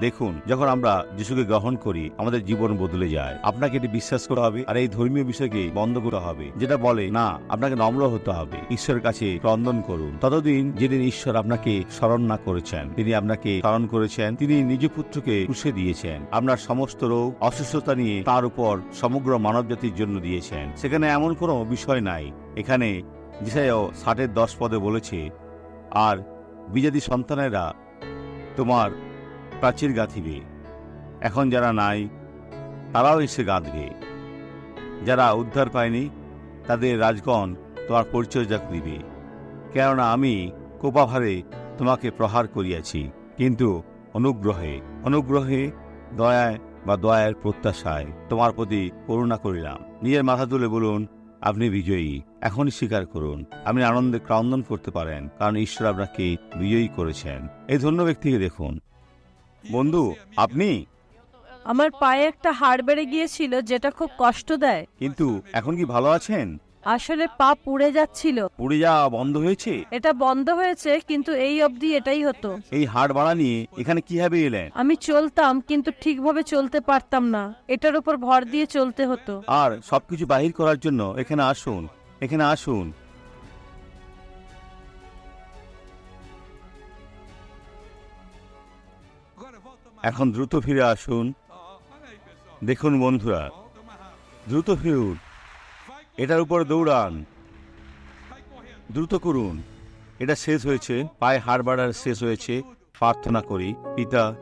দেখুন, যখন আমরা যিশুকে গ্রহণ করি, আমাদের জীবন বদলে যায়। আপনাকে এটি বিশ্বাস করা হবে আর এই ধর্মীয় বিষয়কে বন্ধ করা হবে, যেটা বলে, না, আপনাকে নম্র হতে হবে। ঈশ্বরের কাছে ক্রন্দন করুন। ততদিন যেদিন ঈশ্বর আপনাকে স্মরণ না করেছেন, তিনি আপনাকে স্মরণ করেছেন, তিনি নিজ পুত্রকে পুষে দিয়েছেন। আপনার সমস্ত রোগ, অসুস্থতা নিয়ে তার উপর সমগ্র মানবজাতির জন্য দিয়েছেন। সেখানে এমন কোনো বিষয় নাই। এখানে যিশাইও ষাটের দশ পদে বলেছে, আর বিজাতি সন্তানেরা তোমার প্রাচীর গাঁথিবে। এখন যারা নাই, তারাও এসে গাঁথবে। যারা উদ্ধার পায়নি, তাদের রাজগণ তোমার পরিচর্যা করিবে। কেননা আমি কোপাভারে তোমাকে প্রহার করিয়াছি, কিন্তু অনুগ্রহে অনুগ্রহে দয়ায় বা দয়ার প্রত্যাশায় তোমার প্রতি করুণা করিলাম। নিজের মাথা তুলে বলুন, আপনি বিজয়ী, এখনই স্বীকার করুন। আপনি আনন্দে ক্রন্দন করতে পারেন, কারণ ঈশ্বর আপনাকে বিজয়ী করেছেন। এই ধন্য ব্যক্তিকে দেখুন। বন্ধু আপনি? আমার পায়ে একটা হাড় বেড়ে গিয়েছিল যেটা খুব কষ্ট দেয়। কিন্তু এখন কি ভালো আছেন? আসলে পা পুড়ে যাচ্ছিল। পুড়ে যাওয়া বন্ধ হয়েছে? এটা বন্ধ হয়েছে কিন্তু এই অবধি এটাই হতো। এই হাড় বাড়া নিয়ে এখানে কীভাবে এলেন? আমি চলতাম কিন্তু ঠিকভাবে চলতে পারতাম না। এটার উপর ভর দিয়ে চলতে হতো। আর সবকিছু বাহির করার জন্য এখানে আসুন এখানে আসুন। এখন দ্রুত ফিরে আসুন। দেখুন বন্ধুরা, দ্রুত ফিরুন। এটার উপর দৌড়ান। দ্রুত করুন। এটা শেষ হয়েছে, পায়ে হাড় বাড়ার শেষ হয়েছে। প্রার্থনা করি, পিতা,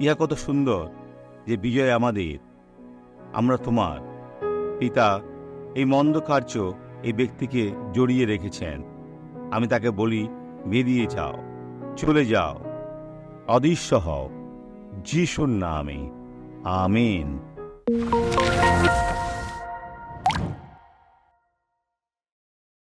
ইহা কত সুন্দর যে বিজয় আমাদের। আমরা তোমার। পিতা, এই মন্দ কার্য এই ব্যক্তিকে জড়িয়ে রেখেছেন। আমি তাকে বলি, বেরিয়ে যাও, চলে যাও, অদৃশ্য হও। যিশুর নামে। আমিন।